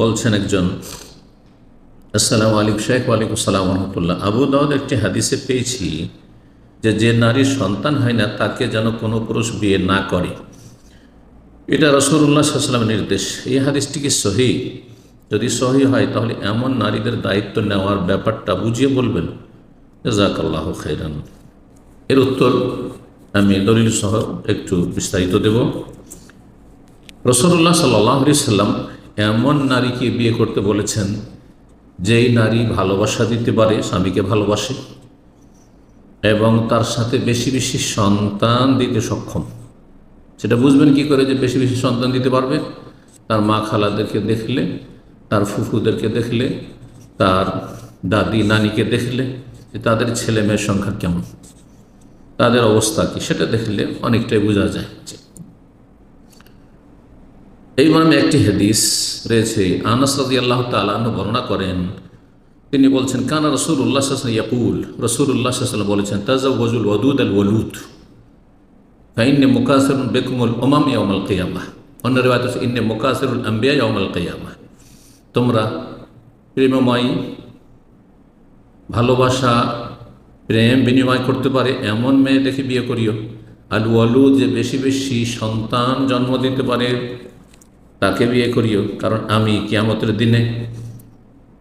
বলছেন একজন, আসসালামু আলাইকুম শেখ, ওয়ালাইকুম সালাম রহমতুল্লাহ। আবু দাউদ একটি হাদিসে পেয়েছি যে যে নারীর সন্তান হয় না, তাকে যেন কোনো পুরুষ বিয়ে না করে। এটা রসুল্লাহ সাল্লামের নির্দেশ। এই হাদিসটি কি সহি? যদি সহি হয়, তাহলে এমন নারীদের দায়িত্ব নেওয়ার ব্যাপারটা বুঝিয়ে বলবেন। জাকাল্লাহ খেরান এর উত্তর আমি দলিল সহ একটু বিস্তারিত দেব। রসুল্লাহ সাল্লাহ সাল্লাম এমন নারীকে বিয়ে করতে বলেছেন, যেই নারী ভালোবাসা দিতে পারে, স্বামীকে ভালোবাসে, এবং তার সাথে বেশি বেশি সন্তান দিতে সক্ষম। সেটা বুঝবেন কি করে যে বেশি বেশি সন্তান দিতে পারবে? তার মা খালাদেরকে দেখলে, তার ফুফুদেরকে দেখলে, তার দাদি নানিকে দেখলে যে তাদের ছেলে মেয়ের সংখ্যা কেমন, তাদের অবস্থা কি, সেটা দেখলে অনেকটাই বোঝা যায় এই মর্মে একটি হাদিস রয়েছে, আনাস রাজি আল্লাহ তালু বর্ণনা করেন। তিনি বলছেন, কানা রসুল উল্লাহ ইয়াকুল রসুল উল্লাহ বলেছেন তাজা ওজুল ওদুদ আল ওলুদ ফাইন্নে মুকাসির বেকুমুল ওমাম ইয়ামাল কেয়ামা অন্য রেবাত হচ্ছে, ইন্নে আম্বিয়া ইয়ামাল কেয়ামা তোমরা প্রেমময় ভালোবাসা, প্রেম বিনিময় করতে পারে, এমন মেয়ে দেখে বিয়ে করিও। আলু আলু যে বেশি বেশি সন্তান জন্ম দিতে পারে তাকে বিয়ে করিও, কারণ আমি কিয়ামতের দিনে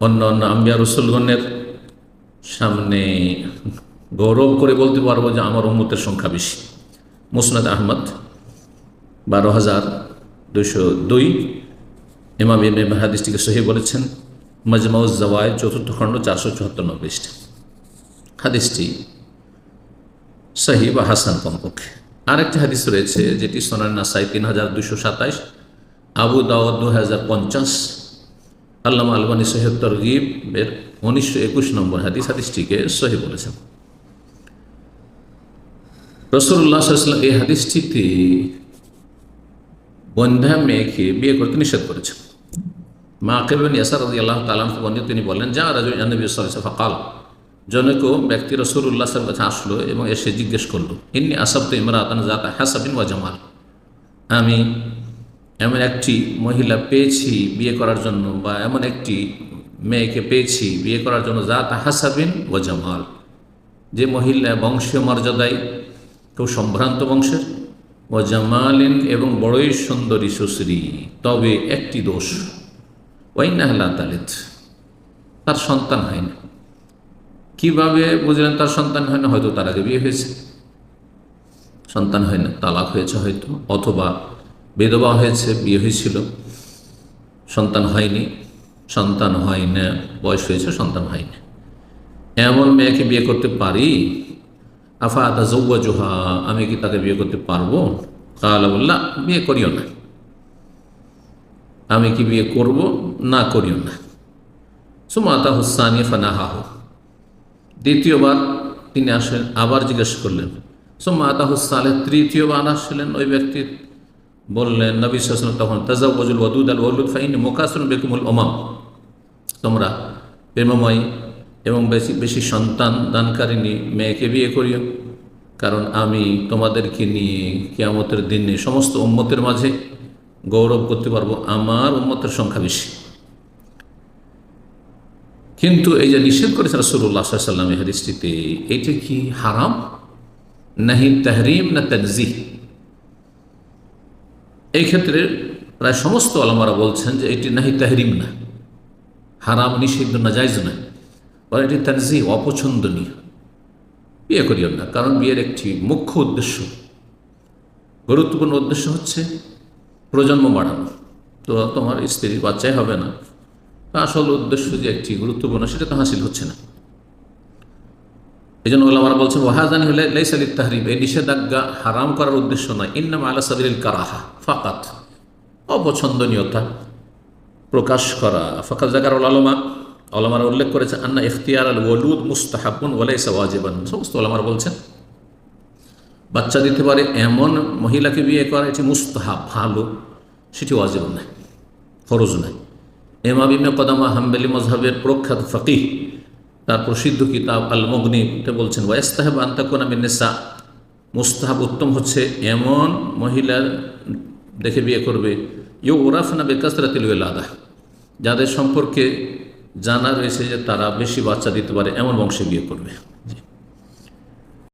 অন্য অন্য আম্বিয়া রসুলগণের সামনে গৌরব করে বলতে পারব যে আমার উম্মতের সংখ্যা বেশি। মুসনাদ আহমদ, বারো হাজার দুশো দুই। ইমাম ইমাম হাদিসটিকে সহি বলেছেন মজমাউজ জওয়ায় চতুর্থ খণ্ড চারশো চুয়াত্তর নব্বইটি হাদিসটি সহি বা হাসান কমপক্ষে। আরেকটি হাদিস রয়েছে, যেটি সোনার নাসাই তিন হাজার দুশো সাতাইশ আবু দাওয়াত দু হাজার পঞ্চাশ, আল্লামা আলবানী সৈয়দ তরগিবের উনিশশো একুশ নম্বর হাদিস, হাদিসটিকে সহি বলেছেন। রসুল্লাহ সাল্লাম এই হাদিসটিতে বন্ধা মেয়েকে বিয়ে করতে নিষেধ করেছেন। মা আকিবিন ইয়াসার আল্লাহ তালাম বন্ধু তিনি বললেন যা রাজু নবী ফকাল। জনক ব্যক্তি রসুল্লাহ সাহেব কাছে আসলো এবং এসে জিজ্ঞেস করল, ইন্নি আসাব তো ইমরাতান জাতা হাসাবিন ওয়া জামাল। আমি এমন একটি মহিলা পেয়েছি বিয়ে করার জন্য বা এমন একটি মেয়েকে পেয়েছি বিয়ে করার জন্য জাত হাসাবিন ও জামাল। যে মহিলা বংশীয় মর্যাদায় কেউ সম্ভ্রান্ত বংশের, ও জামালিন এবং বড়ই সুন্দরী সুশ্রী, তবে একটি দোষ ওই ওয়াইনাহলা তালিদ তার সন্তান হয় না। কীভাবে বুঝলেন তার সন্তান হয় না? হয়তো তার আগে বিয়ে হয়েছে। সন্তান হয় না, তালাক হয়েছে হয়তো, অথবা বিধবা হয়েছে, বিয়ে হয়েছিল। সন্তান হয়নি, সন্তান হয় না বয়স হয়েছে, সন্তান হয়নি। এমন মেয়েকে বিয়ে করতে পারি? আফা আদা জৌয়া জোহা আমি কি তাকে বিয়ে করতে পারব? কালা বললা বিয়ে করিও না। আমি কি বিয়ে করব? না, করিও না। সুমাতা হুসানি ফানাহাহ। দ্বিতীয়বার তিনি আসলেন, আবার জিজ্ঞেস করলেন। সোমাতা হুসালে তৃতীয়বার আসলেন ওই ব্যক্তির বললেন, নবী তখন তাজাউজুল ওদুদ আল ওলুদ ফাইন মোকাসরুল বেকুমুল ওমাম তোমরা প্রেমময় এবং বেশি বেশি সন্তান দানকারিনী মেয়েকে বিয়ে করিও। কারণ আমি তোমাদেরকে নিয়ে কেয়ামতের দিনে সমস্ত উম্মতের মাঝে গৌরব করতে পারব, আমার উম্মতের সংখ্যা বেশি। কিন্তু এই যে নিষেধ করেছে রসুল্লাহ সাল্লাম হাদিসটিতে এটা কি হারাম? নাহি তাহরিম না তানজিহ এই ক্ষেত্রে প্রায় সমস্ত আলমারা বলছেন যে এটি নাহি তাহরিম না, হারাম, নিষিদ্ধ না যাইজ না বলে এটি তানজি অপছন্দনীয়। বিয়ে করিও না, কারণ বিয়ের একটি মুখ্য উদ্দেশ্য, গুরুত্বপূর্ণ উদ্দেশ্য হচ্ছে প্রজন্ম বাড়ানো। তো তোমার স্ত্রীর বাচ্চাই হবে না। আসল উদ্দেশ্য যে একটি গুরুত্বপূর্ণ, সেটা তো হাসিল হচ্ছে না। এই জন্য ওলামারা বলছেন ওয়াহাজানি হলে লেসালি তাহরিম এই নিষেধাজ্ঞা হারাম করার উদ্দেশ্য নয়। ইন্নাম আলা সাবিল কারাহা, ফাকাত। অপছন্দনীয়তা প্রকাশ করা। ফাকাত জাগার আলমা আলমারা উল্লেখ করেছে, আন্না ইখতিয়ার আল ওলুদ মুস্তাহাবুন ওলাইসা ওয়াজিবান। সমস্ত আলমারা বলছেন, বাচ্চা দিতে পারে এমন মহিলাকে বিয়ে করা, এটি মুস্তাহাব, ভালো। সেটি ওয়াজিব নয়, ফরজ নয়। এমা বিমে কদামা হাম্বেলি মজহাবের প্রখ্যাত ফকিহ তার প্রসিদ্ধ কিতাব আল মগ্নিতে বলছেন ওয়াস্তাহেব আন্তাকোনা মিনেসা মুস্তাহাব উত্তম হচ্ছে, এমন মহিলা দেখে বিয়ে করবে ইউ ওরাফনা বেকাসরাতিল আদা যাদের সম্পর্কে জানা রয়েছে যে তারা বেশি বাচ্চা দিতে পারে, এমন বংশে বিয়ে করবে।